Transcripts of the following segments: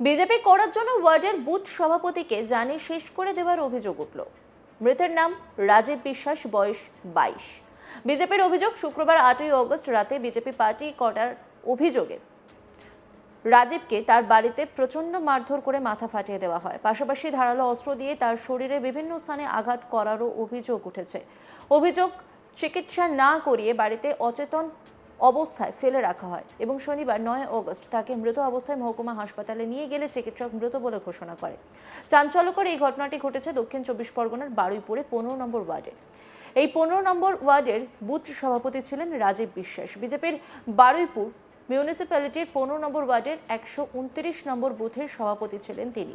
BJP করার জন্য ওয়ার্ডের বুথ সভাপতিকে জানিয়ে শেষ করে দেওয়ার অভিযোগ উঠল। মৃতের নাম রাজীব বিশ্বাস, বয়স বাইশ। বিজেপির অভিযোগ, শুক্রবার আটই অগস্ট রাতে বিজেপি পার্টি করার অভিযোগে রাজীবকে তার বাড়িতে প্রচণ্ড মারধর করে মাথা ফাটিয়ে দেওয়া হয়। পাশাপাশি ধারালো অস্ত্র দিয়ে তার শরীরে বিভিন্ন স্থানে আঘাত করারও অভিযোগ উঠেছে। অভিযোগ, চিকিৎসা না করিয়ে বাড়িতে অচেতন অবস্থায় ফেলে রাখা হয় এবং শনিবার নয় অগস্ট তাকে মৃত অবস্থায় মহকুমা হাসপাতালে নিয়ে গেলে চিকিৎসক মৃত বলে ঘোষণা করে। চাঞ্চল্যকর এই ঘটনাটি ঘটেছে দক্ষিণ চব্বিশ পরগনার বারুইপুরে পনেরো নম্বর ওয়ার্ডে। এই পনেরো নম্বর ওয়ার্ডের বুথ সভাপতি ছিলেন রাজীব বিশ্বাস। বিজেপির বারুইপুর মিউনিসিপ্যালিটির পনেরো নম্বর ওয়ার্ডের একশো উনত্রিশ নম্বর বুথের সভাপতি ছিলেন তিনি।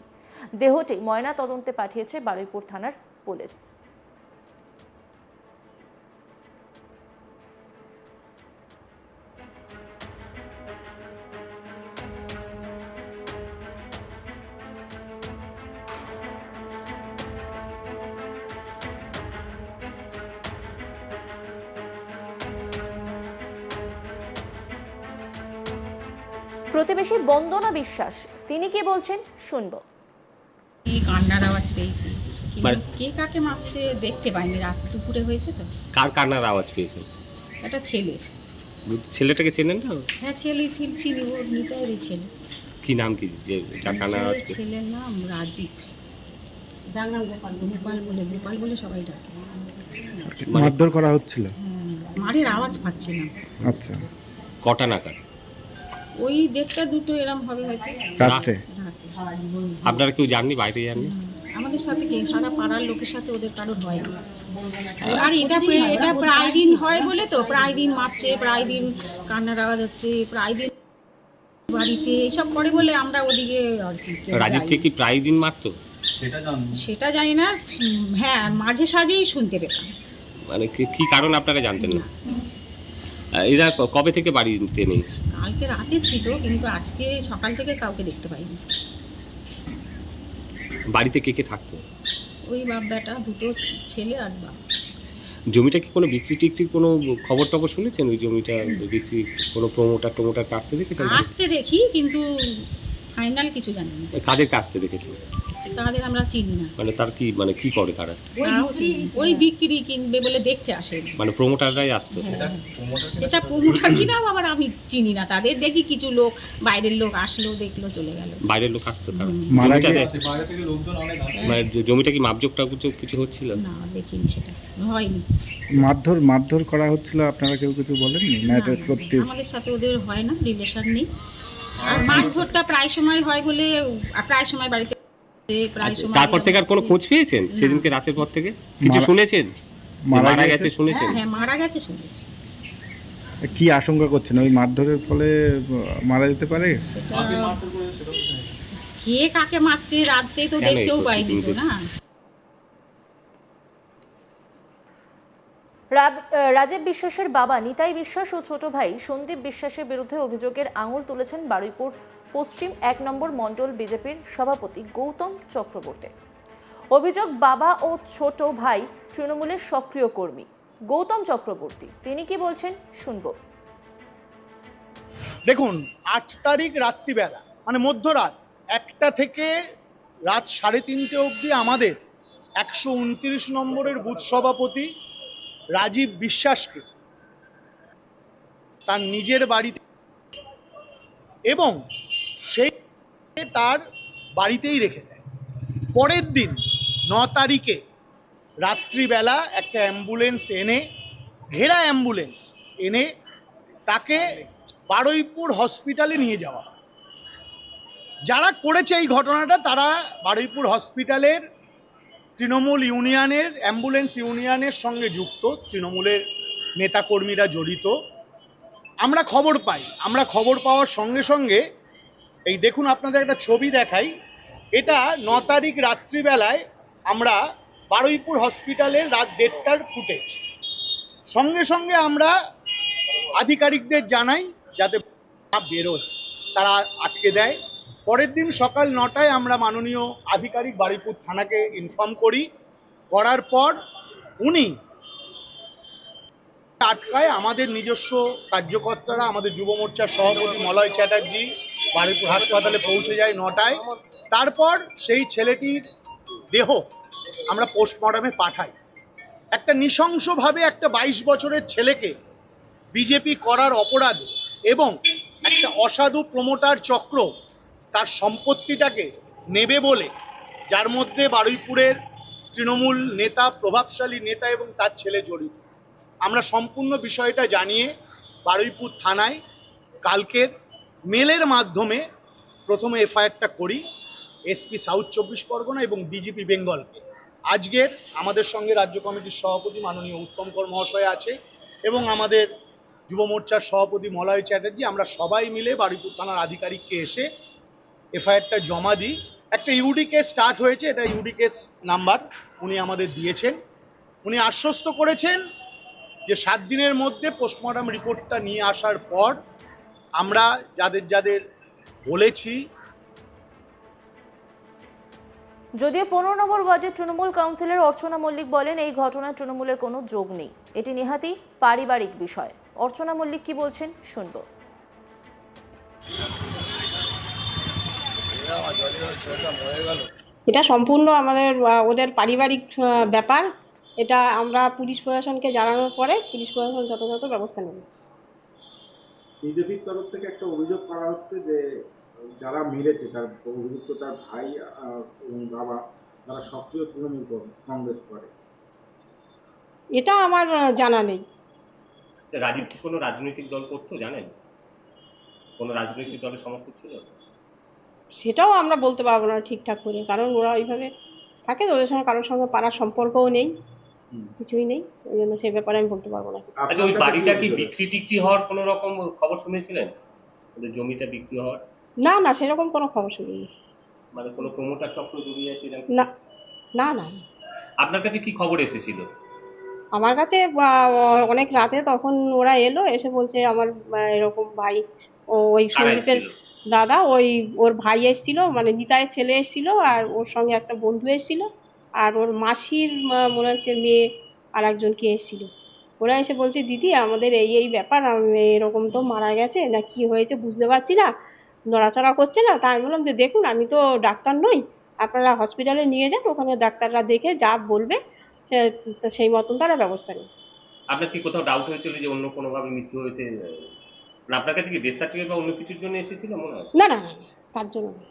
দেহটি ময়না তদন্তে পাঠিয়েছে বারুইপুর থানার পুলিশ। প্রতিবেশী বন্দনা বিশ্বাস তিনি কি বলছেন? শুনব। কি কান্নার আওয়াজ পেয়েছি। কিন্তু মানে- কে কাকে মারছে দেখতে পাইনি রাত দুপুরে হয়েছে তো। কার কান্নার আওয়াজ পেয়েছেন একটা ছেলের। ছেলেটাকে চেনেন না? হ্যাঁ ছেলে ঠিক চিনি ওর নিতাইয়েরই ছেলে। কি নাম কি? যে যার কান্নার আওয়াজ ছেলের নাম রাজীব। গোপাল গোপাল বলে গোপাল বলে সবাই ডাকে। মানে- মারধর করা হচ্ছিল? মারের আওয়াজ পাচ্ছি না। আচ্ছা। কটা নাগাদ? ওই দেড়টা দুটো এরম হবে হয়তো। রাতে। আপনারা কেউ জাননি বাইরে জাননি আমাদের সাথে কি? সারা পাড়ার লোকের সাথে ওদের কারোর হয়। না আর এটা এটা প্রায় দিন হয় বলে তো প্রায় দিন মারছে প্রায় দিন কান্নার আওয়াজ হচ্ছে প্রায় দিন বাড়িতে এসব করে বলে আমরা ওদিকে আর কি রাজীবকে কি প্রায় দিন মারতো। সেটা জানি না। হ্যাঁ মাঝে সাঝেই শুনতে পেতাম। মানে কি- কি কারণ আপনারা জানতেন না? এরা কবে থেকে বাড়িতে নেই? কালকে রাতে ছিল কিন্তু আজকে সকাল থেকে কাউকে দেখতে পাইনি। বাড়িতে কে কে থাকতো? ওই বাপ বেটা দুটো ছেলে আর বাপ। জমিটা কি কোনো বিক্রি টিক্রির কোনো খবর টবর শুনেছেন? ওই জমিটা বিক্রি কোনো প্রমোটার টমোটার কাছতে দেখেছেন? আসতে দেখি কিন্তু ফাইনাল কিছু জানি না। কাদের কাছতে দেখেছেন? তাদের আমরা চিনি না। মানে তার কি মানে কি করে তারা। ওই বিক্রি কিনবে বলে দেখতে আসে। মানে প্রমোটাররাই আসতো। সেটা প্রমোটার কিনাও আবার আমি চিনি না। তাদের দেখি কিছু লোক বাইরের লোক আসলো দেখল চলে গেল। বাইরের লোক আসতো মানে জমিটা কি মাপজোক টাপজোক কিছু হচ্ছিল? না দেখিনি সেটা। হয়নি। মারধর মারধর করা হচ্ছিল আপনারা কেউ কিছু বলেননি? না এটা সত্যি। আমাদের সাথে ওদের হয় না রিলেশন নেই। আর মারধরটা প্রায় সময় হয় বলে প্রায় সময় বাড়িতে তারপর থেকে আর কোনো খোঁজ পেয়েছেন সেদিনকে রাতের পর থেকে? কিছু শুনেছেন? মারা গেছে? শুনেছেন? হ্যাঁ হ্যাঁ মারা গেছে শুনেছি। কি আশঙ্কা করছেন? ওই মারধরের ফলে মারা যেতে পারে? কে কাকে মারছে রাতে তো দেখতেও পাইনি তো না? রাব- আহ, রাজীব বিশ্বাসের বাবা নিতাই বিশ্বাস ও ছোট ভাই সন্দীপ বিশ্বাসের বিরুদ্ধে অভিযোগের আঙুল তুলেছেন বারুইপুর পশ্চিম এক নম্বর মণ্ডল বিজেপির সভাপতি গৌতম চক্রবর্তী। অভিযোগ বাবা ও ছোট ভাই তৃণমূলের সক্রিয় কর্মী। গৌতম চক্রবর্তী, তিনি কি বলছেন? শুনব। দেখুন, আট তারিখ রাত্রিবেলা মানে মধ্যরাত, একটা থেকে রাত সাড়ে তিনটে অবধি আমাদের একশো উনত্রিশ নম্বরের বুথ সভাপতি রাজীব বিশ্বাসকে তার নিজের বাড়িতে এবং তার বাড়িতেই রেখে দেয়। পরের দিন, ন তারিখে রাত্রিবেলা একটা অ্যাম্বুলেন্স এনে, ঘেরা অ্যাম্বুলেন্স এনে তাকে বারুইপুর হসপিটালে নিয়ে যাওয়া যারা করেছে এই ঘটনাটা, তারা বারুইপুর হসপিটালের, তৃণমূল ইউনিয়নের, অ্যাম্বুলেন্স ইউনিয়নের সঙ্গে যুক্ত। তৃণমূলের নেতাকর্মীরা জড়িত। আমরা খবর পাই। আমরা খবর পাওয়ার সঙ্গে সঙ্গে এই দেখুন আপনাদের একটা ছবি দেখাই। এটা ন তারিখ রাত্রিবেলায় আমরা বারুইপুর হসপিটালের রাত দেড়টার ফুটেজ। সঙ্গে সঙ্গে আমরা আধিকারিকদের জানাই যাতে বেরোয়, তারা আটকে দেয়। পরের দিন সকাল নটায় আমরা মাননীয় আধিকারিক বারুইপুর থানাকে ইনফর্ম করি। করার পর উনি আটকায় আমাদের নিজস্ব কার্যকর্তারা, আমাদের যুব মোর্চার সভাপতি মলয় চ্যাটার্জি বারুইপুর হাসপাতালে পৌঁছে যায় নটায়। তারপর সেই ছেলেটির দেহ আমরা পোস্টমর্টমে পাঠাই। একটা নৃশংসভাবে একটা বাইশ বছরের ছেলেকে বিজেপি করার অপরাধে এবং একটা অসাধু প্রমোটার চক্র তার সম্পত্তিটাকে নেবে বলে, যার মধ্যে বারুইপুরের তৃণমূল নেতা, প্রভাবশালী নেতা এবং তার ছেলে জড়িত। আমরা সম্পূর্ণ বিষয়টা জানিয়ে বারুইপুর থানায় কালকের মেলের মাধ্যমে প্রথমে এফআইআরটা করি, এসপি সাউথ চব্বিশ পরগনা এবং ডিজিপি বেঙ্গলকে। আজকের আমাদের সঙ্গে রাজ্য কমিটির সভাপতি মাননীয় উত্তম কর মহাশয় আছে এবং আমাদের যুব মোর্চার সভাপতি মলয় চ্যাটার্জি। আমরা সবাই মিলে বারুইপুর থানার আধিকারিককে এসে এফআইআরটা জমা দিই। একটা ইউডি কেস স্টার্ট হয়েছে, এটা ইউডি কেস নাম্বার উনি আমাদের দিয়েছেন। উনি আশ্বস্ত করেছেন যে সাত দিনের মধ্যে পোস্টমর্টম রিপোর্টটা নিয়ে আসার পর আমরা যাদের যাদের বলেছি যদিও পনেরো নম্বর ওয়ার্ডের তৃণমূল কাউন্সিলর অর্চনা মল্লিক বলেন এই ঘটনায় তৃণমূলের কোনো যোগ নেই। এটি নেহাতি পারিবারিক বিষয়। অর্চনা মল্লিক কি বলছেন শুনব। এটা সম্পূর্ণ আমাদের ওদের পারিবারিক আহ, ব্যাপার। এটা আমরা পুলিশ প্রশাসনকে জানানোর পরে পুলিশ প্রশাসন যথাযথ ব্যবস্থা নেবে। বিজেপির তরফ থেকে একটা অভিযোগ করা হচ্ছে যে যারা মেরেছে তার অভিযুক্ত তার ভাই এবং বাবা তারা সক্রিয় তৃণমূল কংগ্রেস করে। এটা আমার জানা নেই। রাজীব কি কোনো রাজনৈতিক দল করতো জানেন? কোনো রাজনৈতিক দলের সমর্থক ছিল? সেটাও আমরা বলতে পারব না ঠিকঠাক করে কারণ ওরা ওইভাবে থাকে তো ওদের সঙ্গে কারোর সঙ্গে পাড়ার সম্পর্কও নেই। কিছুই নেই ওই জন্য সেই ব্যাপারে আমি বলতে পারব না আচ্ছা ওই বাড়িটা কি বিক্রি টিক্রি হওয়ার কোনো রকম খবর শুনেছিলেন? ওদের জমিটা বিক্রি হওয়ার? না না সেরকম কোনো খবর শুনিনি। মানে কোনো প্রমোটার চক্র জড়িয়ে আছে? না না না। আপনার কাছে কি খবর এসেছিল? আমার কাছে আহ, অনেক রাতে তখন ওরা এলো এসে বলছে আমার এরকম ভাই ও ওই সন্দীপের দাদা ওই ওর ভাই এসেছিল মানে নিতাইয়ের ছেলে এসেছিল আর ওর সঙ্গে একটা বন্ধু এসেছিল। আর ওর মাসির মনে হচ্ছে মেয়ে আর একজন কে এসেছিল। ওরা এসে বলছে দিদি আমাদের এই এই ব্যাপার এরকম তো মারা গেছে না কি হয়েছে বুঝতে পারছি না নড়াচড়া করছে না। তাই আমি বললাম যে দেখুন আমি তো ডাক্তার নই আপনারা হসপিটালে নিয়ে যান ওখানে ডাক্তাররা দেখে যা বলবে সে- সেই মতন তারা ব্যবস্থা নেবে। আপনার কি কোথাও ডাউট হয়েছিল যে অন্য কোনোভাবে মৃত্যু হয়েছে? না আপনার কাছে কি ডেথ সার্টিফিকেট বা অন্য কিছুর জন্য এসেছিল মনে হয়? না না না না, তার জন্য না।